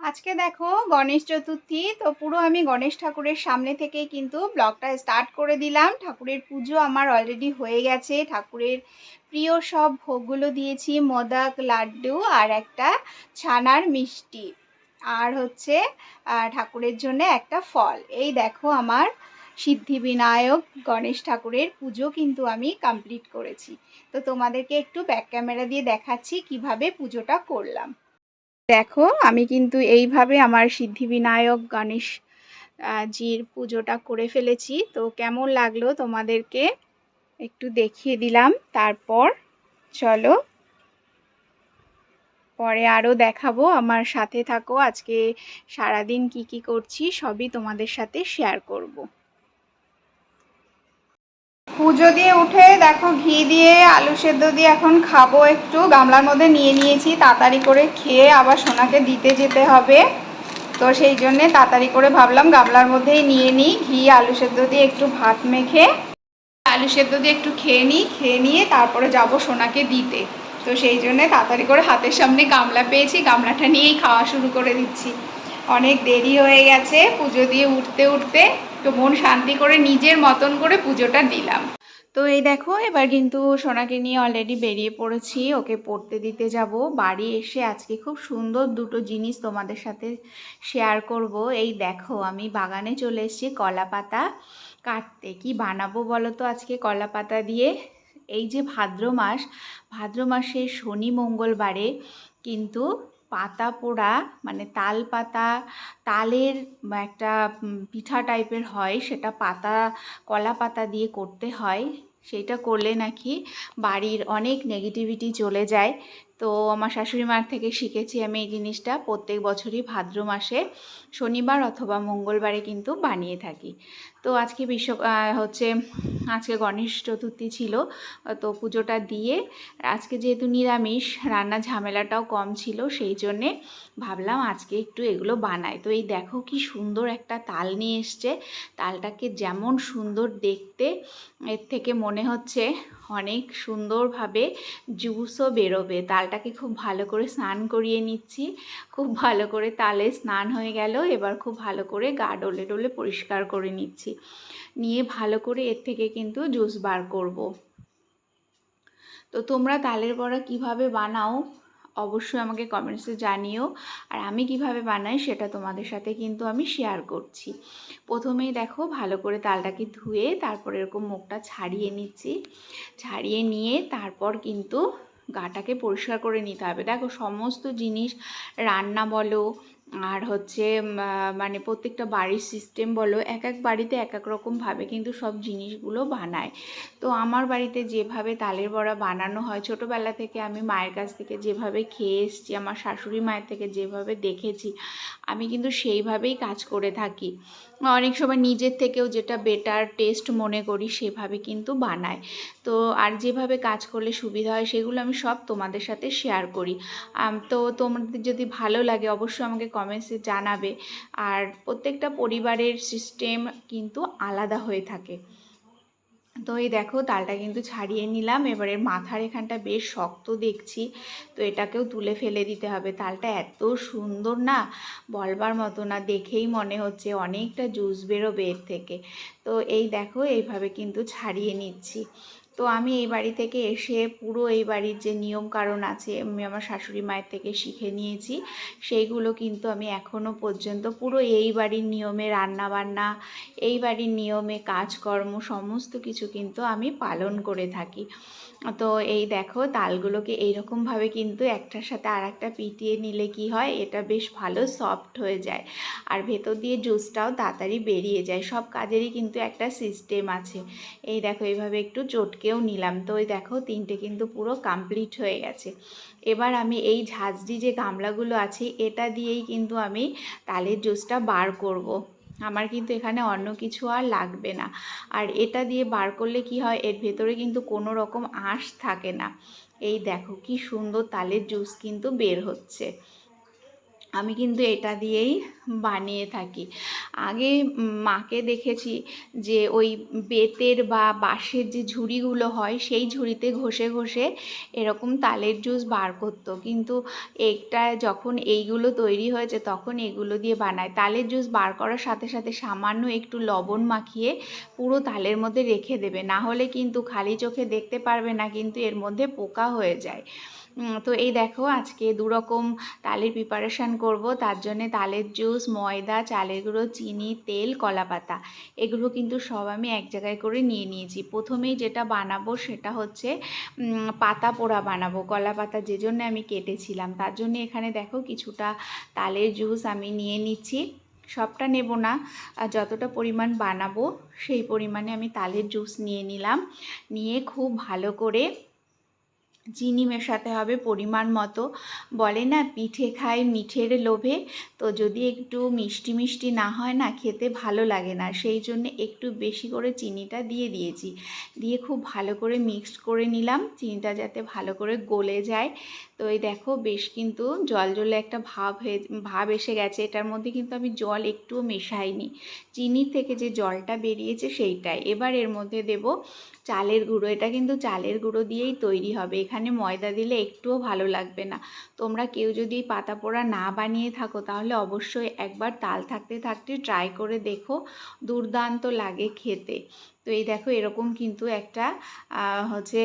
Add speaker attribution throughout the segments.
Speaker 1: আজকে দেখো গণেশ চতুর্থী, তো পুরো আমি গণেশ ঠাকুরের সামনে থেকেই কিন্তু ব্লগটা স্টার্ট করে দিলাম। ঠাকুরের পুজো আমার অলরেডি হয়ে গেছে। ঠাকুরের প্রিয় সব ভোগগুলো দিয়েছি, মোদক, লাড্ডু আর একটা ছানার মিষ্টি। আর হচ্ছে ঠাকুরের জন্য একটা ফল। এই দেখো আমার সিদ্ধিবিনায়ক গণেশ ঠাকুরের পুজো কিন্তু আমি কমপ্লিট করেছি। তো তোমাদেরকে একটু ব্যাক ক্যামেরা দিয়ে দেখাচ্ছি কীভাবে পুজোটা করলাম। দেখো, আমি কিন্তু এইভাবে আমার সিদ্ধিবিনায়ক গণেশ জির পুজোটা করে ফেলেছি। তো কেমন লাগল তোমাদেরকে একটু দেখিয়ে দিলাম। তারপর চলো, পরে আরও দেখাবো। আমার সাথে থাকো, আজকে সারাদিন কি কি করছি সবই তোমাদের সাথে শেয়ার করব। পুজো দিয়ে উঠে দেখো, ঘি দিয়ে, আলু সেদ্ধ দিয়ে এখন খাব একটু। গামলার মধ্যে নিয়ে নিয়েছি, তাড়াতাড়ি করে খেয়ে আবার সোনাকে দিতে যেতে হবে। তো সেই জন্যে তাড়াতাড়ি করে ভাবলাম গামলার মধ্যেই নিয়ে নিই, ঘি, আলু সেদ্ধ দিয়ে একটু ভাত মেখে, আলু সেদ্ধ দিয়ে একটু খেয়ে নিই, খেয়ে নিয়ে তারপরে যাব সোনাকে দিতে। তো সেই জন্যে তাড়াতাড়ি করে হাতের সামনে গামলা পেয়েছি, গামলাটা নিয়েই খাওয়া শুরু করে দিচ্ছি। অনেক দেরি হয়ে গেছে পুজো দিয়ে উঠতে উঠতে। তো মন শান্তি করে নিজের মতন করে পুজোটা দিলাম। তো এই দেখো, এবার কিন্তু সোনাকে নিয়ে অলরেডি বেরিয়ে পড়েছি। ওকে পড়তে দিতে যাব। বাড়ি এসে আজকে খুব সুন্দর দুটো জিনিস তোমাদের সাথে শেয়ার করব। এই দেখো, আমি বাগানে চলে এসেছি কলা পাতা কাটতে। কি বানাবো বলো তো আজকে কলা পাতা দিয়ে? এই যে ভাদ্র মাস, ভাদ্র মাসে শনি মঙ্গলবারে কিন্তু পাতা পোড়া মানে তাল পাতা, তালের একটা পিঠা টাইপের হয়, সেটা পাতা, কলা পাতা দিয়ে করতে হয়। সেইটা করলে নাকি বাড়ির অনেক নেগেটিভিটি চলে যায়। তো আমার শাশুড়ি মার থেকে শিখেছি আমি এই জিনিসটা প্রত্যেক বছরই ভাদ্র মাসে, শনিবার অথবা মঙ্গলবারে কিন্তু বানিয়ে থাকি। তো আজকে বিশ্ব হচ্ছে আজকে গণেশ চতুর্থী ছিল, তো পুজোটা দিয়ে আজকে যেহেতু নিরামিষ, রান্না ঝামেলাটাও কম ছিল, সেই জন্যে ভাবলাম আজকে একটু এগুলো বানাই। তো এই দেখো কি সুন্দর একটা তাল নিয়ে এসছে, তালটাকে যেমন সুন্দর দেখতে, এর থেকে মনে হচ্ছে অনেক সুন্দরভাবে জুসও বেরোবে। তালটাকে খুব ভালো করে স্নান করিয়ে নিচ্ছি। খুব ভালো করে তালে স্নান হয়ে গেল। এবার খুব ভালো করে গা ডলে ডলে পরিষ্কার করে নিচ্ছি। নিয়ে ভালো করে এর থেকে কিন্তু জুস বার করব। তো তোমরা তালের বড়া কীভাবে বানাও অবশ্যই আমাকে কমেন্টসে জানিও। আর আমি কীভাবে বানাই সেটা তোমাদের সাথে কিন্তু আমি শেয়ার করছি। প্রথমেই দেখো ভালো করে তালটাকে ধুয়ে তারপর এরকম মুখটা ছাড়িয়ে নিচ্ছি। ছাড়িয়ে নিয়ে তারপর কিন্তু গাটাকে পরিষ্কার করে নিতে হবে। দেখো সমস্ত জিনিস রান্না বলো আর হচ্ছে মানে প্রত্যেকটা বাড়ির সিস্টেম বলো এক এক বাড়িতে এক এক রকমভাবে কিন্তু সব জিনিসগুলো বানায়। তো আমার বাড়িতে যেভাবে তালের বড়া বানানো হয়, ছোটোবেলা থেকে আমি মায়ের কাছ থেকে যেভাবে খেয়ে এসছি, আমার শাশুড়ি মায়ের থেকে যেভাবে দেখেছি, আমি কিন্তু সেইভাবেই কাজ করে থাকি। অনেক সময় নিজের থেকেও যেটা বেটার টেস্ট মনে করি সেভাবে কিন্তু বানাই। তো আর যেভাবে কাজ করলে সুবিধা হয় সেগুলো আমি সব তোমাদের সাথে শেয়ার করি। তো তোমাদের যদি ভালো লাগে অবশ্যই আমাকে কমেন্টসে জানাবে। আর প্রত্যেকটা পরিবারের সিস্টেম কিন্তু আলাদা হয়ে থাকে। তো এই দেখো, তালটা কিন্তু ছাড়িয়ে নিলাম। এবারে মাথার এখানটা বেশ শক্ত দেখছি, তো এটাকেও তুলে ফেলে দিতে হবে। তালটা এত সুন্দর না, বলবার মতো না, দেখেই মনে হচ্ছে অনেকটা জুস বেরোবে এর থেকে। তো এই দেখো, এইভাবে কিন্তু ছাড়িয়ে নিচ্ছি। তো আমি এই বাড়ি থেকে এসে পুরো এই বাড়ির যে নিয়ম কারণ আছে, আমি আমার শাশুড়ি মায়ের থেকে শিখে নিয়েছি। সেইগুলো কিন্তু আমি এখনও পর্যন্ত পুরো এই বাড়ির নিয়মে রান্নাবান্না, এই বাড়ির নিয়মে কাজকর্ম, সমস্ত কিছু কিন্তু আমি পালন করে থাকি। তো এই দেখো, তালগুলোকে এইরকমভাবে কিন্তু একটার সাথে আর একটা পিটিয়ে নিলে কি হয়? এটা বেশ ভালো সফট হয়ে যায়। আর ভেতর দিয়ে জুসটাও তাড়াতাড়ি বেরিয়ে যায়। সব কাজেরই কিন্তু একটা সিস্টেম আছে। এই দেখো, এইভাবে একটু চটকেও নিলাম। তো ওই দেখো, তিনটে কিন্তু পুরো কমপ্লিট হয়ে গেছে। এবার আমি এই ঝাঁঝরি যে গামলাগুলো আছে, এটা দিয়েই কিন্তু আমি তালের জুসটা বার করব। আমার কিন্তু এখানে অন্য কিছু আর লাগবে না। আর এটা দিয়ে বার করলে কি হয়? এর ভেতরে কিন্তু কোনো রকম আঁশ থাকে না। এই দেখো কি সুন্দর তালের জুস কিন্তু বের হচ্ছে। আমি কিন্তু এটা দিয়েই বানিয়ে থাকি। আগে মাকে দেখেছি যে ওই বেতের বা বাঁশের যে ঝুড়িগুলো হয়, সেই ঝুড়িতে ঘষে ঘষে এরকম তালের জুস বার করতো। কিন্তু একটা যখন এইগুলো তৈরি হয়েছে, তখন এগুলো দিয়ে বানায়। তালের জুস বার করার সাথে সাথে সামান্য একটু লবণ মাখিয়ে পুরো তালের মধ্যে রেখে দেবে। না হলে কিন্তু খালি চোখে দেখতে পারবে না, কিন্তু এর মধ্যে পোকা হয়ে যায়। তো এই দেখো আজকে দু রকম তালের প্রিপারেশান করব। তার জন্যে তালের জুস ময়দা, চালের গুঁড়ো, চিনি, তেল কলা পাতা এগুলো কিন্তু সব আমি এক জায়গায় করে নিয়ে নিয়েছি। প্রথমেই যেটা বানাবো সেটা হচ্ছে পাতা পোড়া বানাবো কলা পাতা যে জন্য আমি কেটেছিলাম। তার জন্য এখানে দেখো কিছুটা তালের জুস আমি নিয়ে নিচ্ছি। সবটা নেব না যতটা পরিমাণ বানাবো সেই পরিমাণে আমি তালের জুস নিয়ে নিলাম। নিয়ে খুব ভালো করে চিনি মেশাতে হবে পরিমাণ মতো। বলে না, পিঠে খায় মিঠের লোভে। তো যদি একটু মিষ্টি মিষ্টি না হয় না, খেতে ভালো লাগে না। সেই জন্য একটু বেশি করে চিনিটা দিয়ে দিয়েছি। দিয়ে খুব ভালো করে মিক্সড করে নিলাম। চিনিটা যাতে ভালো করে গলে যায়। তো এই দেখো, বেশ কিন্তু জল জলে একটা ভাব হয়ে, ভাব এসে গেছে। এটার মধ্যে কিন্তু আমি জল একটুও মেশাইনি। চিনির থেকে যে জলটা বেরিয়েছে সেইটাই। এবার এর মধ্যে দেব চালের গুঁড়ো। এটা কিন্তু চালের গুঁড়ো দিয়েই তৈরি হবে। এখানে ময়দা দিলে একটুও ভালো লাগবে না। তোমরা কেউ যদি পাতা পোড়া না বানিয়ে থাকো, তাহলে অবশ্যই একবার তাল থাকতে থাকতে ট্রাই করে দেখো। দুর্দান্ত লাগে খেতে। তো এই দেখো এরকম কিন্তু একটা হচ্ছে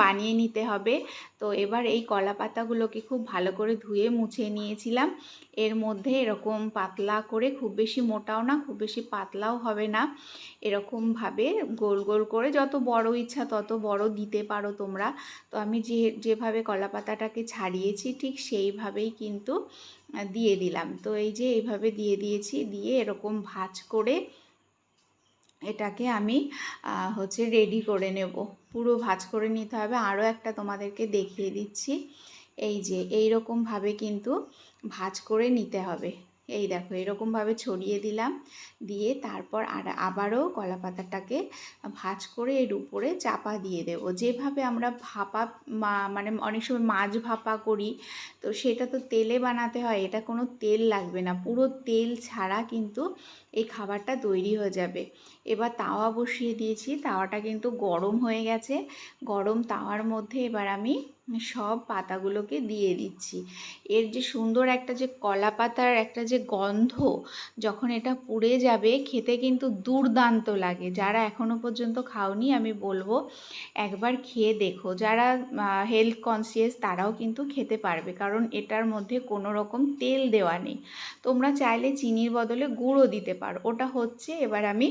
Speaker 1: বানিয়ে নিতে হবে। তো এবার এই কলা পাতাগুলোকে খুব ভালো করে ধুয়ে মুছে নিয়েছিলাম। এর মধ্যে এরকম পাতলা করে খুব বেশি মোটাও না, খুব বেশি পাতলাও হবে না। এরকমভাবে গোল গোল করে যত বড় ইচ্ছা তত বড় দিতে পারো তোমরা। তো আমি যে, যেভাবে কলা পাতাটাকে ছাড়িয়েছি ঠিক সেইভাবেই কিন্তু দিয়ে দিলাম। তো এই যে এইভাবে দিয়ে দিয়েছি, দিয়ে এরকম ভাঁজ করে এটাকে আমি হচ্ছে রেডি করে নেব। পুরো ভাজ করে নিতে হবে। আরও একটা তোমাদেরকে দেখিয়ে দিচ্ছি। এই যে এই রকমভাবে কিন্তু ভাজ করে নিতে হবে। এই দেখো এরকমভাবে ছড়িয়ে দিলাম। দিয়ে তারপর আর আবারও কলা পাতাটাকে ভাঁজ করে এর উপরে চাপা দিয়ে দেবো। যেভাবে আমরা ভাপা মানে অনেক সময় মাছ ভাপা করি, তো সেটা তো তেলে বানাতে হয়। এটা কোনো তেল লাগবে না। পুরো তেল ছাড়া কিন্তু এই খাবারটা তৈরি হয়ে যাবে। এবার তাওয়া বসিয়ে দিয়েছি। তাওয়াটা কিন্তু গরম হয়ে গেছে। গরম তাওয়ার মধ্যে এবার আমি সব পাতাগুলোকে দিয়ে দিচ্ছি। এর যে সুন্দর একটা যে কলা পাতার একটা যে গন্ধ, যখন এটা পুড়ে যাবে, খেতে কিন্তু দুর্দান্ত লাগে। যারা এখনও পর্যন্ত খাওনি, আমি বলব একবার খেয়ে দেখো। যারা হেলথ কনসিয়াস তারাও কিন্তু খেতে পারবে। কারণ এটার মধ্যে কোনো রকম তেল দেওয়া নেই। তোমরা চাইলে চিনির বদলে গুঁড়ো দিতে পারো। ওটা হচ্ছে, এবার আমি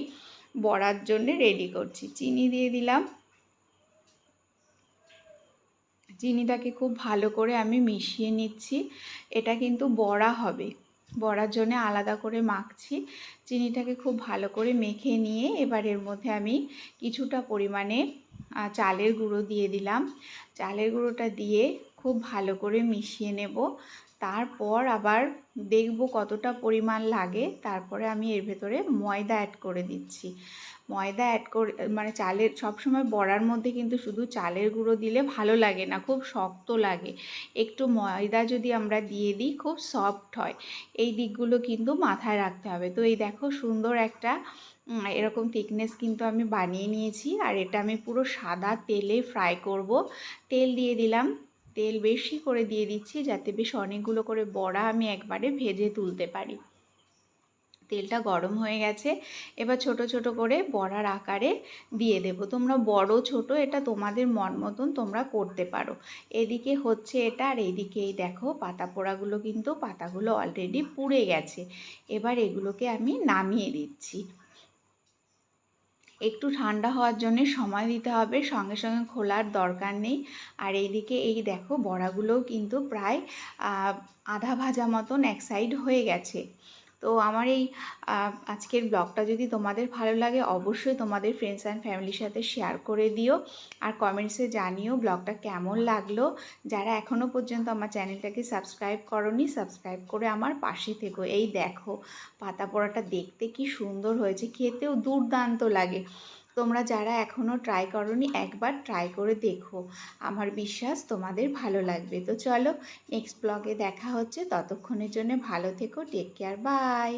Speaker 1: বড়ার জন্য রেডি করছি। চিনি দিয়ে দিলাম। চিনিটাকে খুব ভালো করে আমি মিশিয়ে নিচ্ছি। এটা কিন্তু বড়া হবে। বড়ার জন্য আলাদা করে মাখছি। চিনিটাকে খুব ভালো করে মেখে নিয়ে এবার এর মধ্যে আমি কিছুটা পরিমাণে চালের গুঁড়ো দিয়ে দিলাম। চালের গুঁড়োটা দিয়ে খুব ভালো করে মিশিয়ে নেব। তারপর আবার দেখব কতটা পরিমাণ লাগে। তারপরে আমি এর ভেতরে ময়দা অ্যাড করে দিচ্ছি। ময়দা অ্যাড করে মানে চালের, সবসময় বড়ার মধ্যে কিন্তু শুধু চালের গুঁড়ো দিলে ভালো লাগে না, খুব শক্ত লাগে। একটু ময়দা যদি আমরা দিয়ে দিই, খুব সফট হয়। এই দিকগুলো কিন্তু মাথায় রাখতে হবে। তো এই দেখো সুন্দর একটা এরকম থিকনেস কিন্তু আমি বানিয়ে নিয়েছি। আর এটা আমি পুরো সাদা তেলে ফ্রাই করব। তেল দিয়ে দিলাম তেল বেশি করে দিয়ে দিচ্ছি যাতে বেশ অনেকগুলো করে বড়া আমি একবারে ভেজে তুলতে পারি। তেলটা গরম হয়ে গেছে, এবার ছোট ছোট করে বড়ার আকারে দিয়ে দেব। তোমরা বড়, ছোট এটা তোমাদের মন মতন তোমরা করতে পারো। এদিকে হচ্ছে এটা আর এইদিকে এই দেখো পাতা পোড়াগুলো কিন্তু পাতাগুলো অলরেডি পুড়ে গেছে। এবার এগুলোকে আমি নামিয়ে দিচ্ছি। একটু ঠান্ডা হওয়ার জন্য সময় দিতে হবে, সঙ্গে সঙ্গে খোলার দরকার নেই। আর এইদিকে এই দেখো বড়াগুলোও কিন্তু প্রায় আধা ভাজা মতন এক সাইড হয়ে গেছে। তো আমার এই আজকের ব্লগটা যদি তোমাদের ভালো লাগে, অবশ্যই তোমাদের ফ্রেন্ডস অ্যান্ড ফ্যামিলির সাথে শেয়ার করে দিও। আর কমেন্টসে জানিও ব্লগটা কেমন লাগল। যারা এখনও পর্যন্ত আমার চ্যানেলটাকে সাবস্ক্রাইব করনি সাবস্ক্রাইব করে আমার পাশে থেকো। এই দেখো, পাতা পোড়াটা দেখতে কি সুন্দর হয়েছে, খেতেও দুর্দান্ত লাগে। তোমরা যারা এখনও ট্রাই করনি, একবার ট্রাই করে দেখো। আমার বিশ্বাস তোমাদের ভালো লাগবে। তো চলো নেক্সট ব্লগে দেখা হচ্ছে। ততক্ষণের জন্য ভালো থেকো টেক কেয়ার বাই